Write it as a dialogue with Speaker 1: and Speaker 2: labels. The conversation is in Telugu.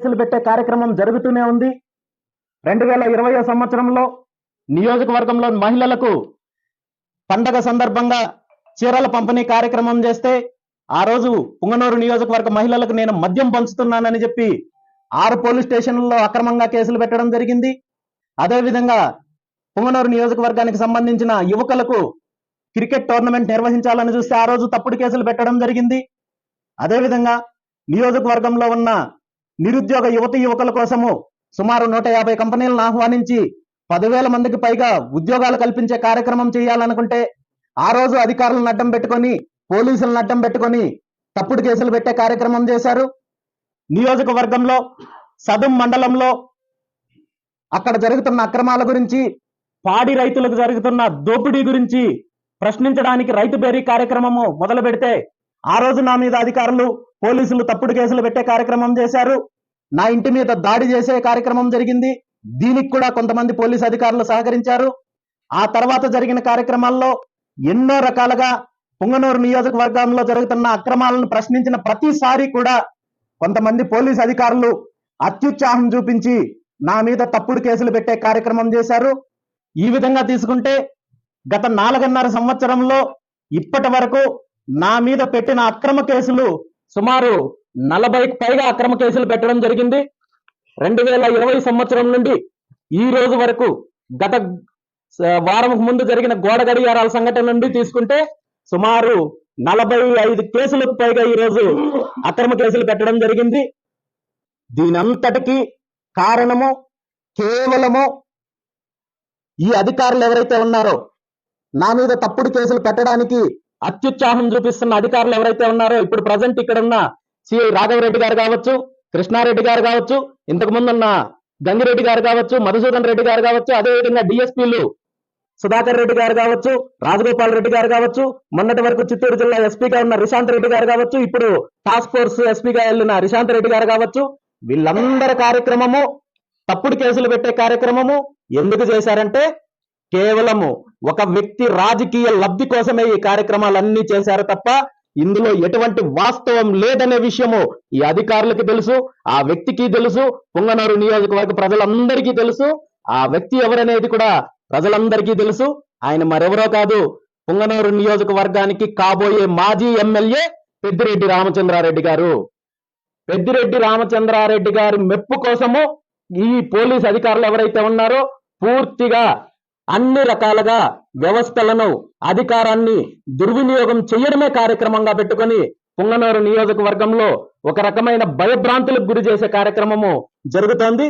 Speaker 1: కేసులు పెట్టే కార్యక్రమం జరుగుతూనే ఉంది. రెండు వేల ఇరవయో సంవత్సరంలో నియోజకవర్గంలో మహిళలకు పండగ సందర్భంగా చీరల పంపిణీ కార్యక్రమం చేస్తే ఆ రోజు పుంగనూరు నియోజకవర్గ మహిళలకు నేను మద్యం పంచుతున్నానని చెప్పి ఆరు పోలీస్ స్టేషన్లలో అక్రమంగా కేసులు పెట్టడం జరిగింది. అదేవిధంగా పుంగనూరు నియోజకవర్గానికి సంబంధించిన యువకులకు క్రికెట్ టోర్నమెంట్ నిర్వహించాలని చూస్తే ఆ రోజు తప్పుడు కేసులు పెట్టడం జరిగింది. అదేవిధంగా నియోజకవర్గంలో ఉన్న నిరుద్యోగ యువతి యువకుల కోసము సుమారు నూట యాభై కంపెనీలను ఆహ్వానించి పదివేల మందికి పైగా ఉద్యోగాలు కల్పించే కార్యక్రమం చేయాలనుకుంటే ఆ రోజు అధికారులను అడ్డం పెట్టుకొని పోలీసులను అడ్డం పెట్టుకొని తప్పుడు కేసులు పెట్టే కార్యక్రమం చేశారు. నియోజకవర్గంలో సదుం మండలంలో అక్కడ జరుగుతున్న అక్రమాల గురించి పాడి రైతులకు జరుగుతున్న దోపిడీ గురించి ప్రశ్నించడానికి రైతు బేరీ కార్యక్రమము మొదలు పెడితే ఆ రోజు నా మీద అధికారులు పోలీసులు తప్పుడు కేసులు పెట్టే కార్యక్రమం చేశారు. నా ఇంటి మీద దాడి చేసే కార్యక్రమం జరిగింది. దీనికి కూడా కొంతమంది పోలీసు అధికారులు సహకరించారు. ఆ తర్వాత జరిగిన కార్యక్రమాల్లో ఎన్నో రకాలుగా పుంగనూరు నియోజకవర్గంలో జరుగుతున్న అక్రమాలను ప్రశ్నించిన ప్రతిసారి కూడా కొంతమంది పోలీసు అధికారులు అత్యుత్సాహం చూపించి నా మీద తప్పుడు కేసులు పెట్టే కార్యక్రమం చేశారు. ఈ విధంగా తీసుకుంటే గత నాలుగున్నర సంవత్సరంలో ఇప్పటి వరకు నా మీద పెట్టిన అక్రమ కేసులు సుమారు నలభైకి పైగా అక్రమ కేసులు పెట్టడం జరిగింది. రెండు వేల ఇరవై సంవత్సరం నుండి ఈ రోజు వరకు గత వారం ముందు జరిగిన గోడ గడియారాల సంఘటన నుండి తీసుకుంటే సుమారు నలభై ఐదు కేసులకు పైగా ఈ రోజు అక్రమ కేసులు పెట్టడం జరిగింది. దీనంతటికి కారణము కేవలము ఈ అధికారులు ఎవరైతే ఉన్నారో నా మీద తప్పుడు కేసులు పెట్టడానికి అత్యుత్సాహం చూపిస్తున్న అధికారులు ఎవరైతే ఉన్నారో ఇప్పుడు ప్రజెంట్ ఇక్కడ ఉన్న సిఐ రాఘవరెడ్డి గారు కావచ్చు కృష్ణారెడ్డి గారు కావచ్చు ఇంతకు ముందు ఉన్న గంగిరెడ్డి గారు కావచ్చు మధుసూదన్ రెడ్డి గారు కావచ్చు అదేవిధంగా డిఎస్పీలు సుధాకర్ రెడ్డి గారు కావచ్చు రాజగోపాల్ రెడ్డి గారు కావచ్చు మొన్నటి వరకు చిత్తూరు జిల్లా ఎస్పీగా ఉన్న రిశాంత్ రెడ్డి గారు కావచ్చు ఇప్పుడు టాస్క్ ఫోర్స్ ఎస్పీగా వెళ్ళిన రిశాంత్ రెడ్డి గారు కావచ్చు వీళ్ళందరి కార్యక్రమము తప్పుడు కేసులు పెట్టే కార్యక్రమము ఎందుకు చేశారంటే కేవలము ఒక వ్యక్తి రాజకీయ లబ్ధి కోసమే ఈ కార్యక్రమాలన్నీ చేశారు తప్ప ఇందులో ఎటువంటి వాస్తవం లేదనే విషయము ఈ అధికారులకు తెలుసు ఆ వ్యక్తికి తెలుసు పొంగనూరు నియోజకవర్గ ప్రజలందరికీ తెలుసు ఆ వ్యక్తి ఎవరనేది కూడా ప్రజలందరికీ తెలుసు. ఆయన మరెవరో కాదు పుంగనూరు నియోజకవర్గానికి కాబోయే మాజీ ఎమ్మెల్యే పెద్దిరెడ్డి రామచంద్రారెడ్డి గారు. పెద్దిరెడ్డి రామచంద్రారెడ్డి గారి మెప్పు కోసము ఈ పోలీస్ అధికారులు ఎవరైతే ఉన్నారో పూర్తిగా అన్ని రకాలుగా వ్యవస్థలను అధికారాన్ని దుర్వినియోగం చేయడమే కార్యక్రమంగా పెట్టుకొని పుంగనూరు నియోజకవర్గంలో ఒక రకమైన భయభ్రాంతులకు గురి చేసే కార్యక్రమము జరుగుతోంది.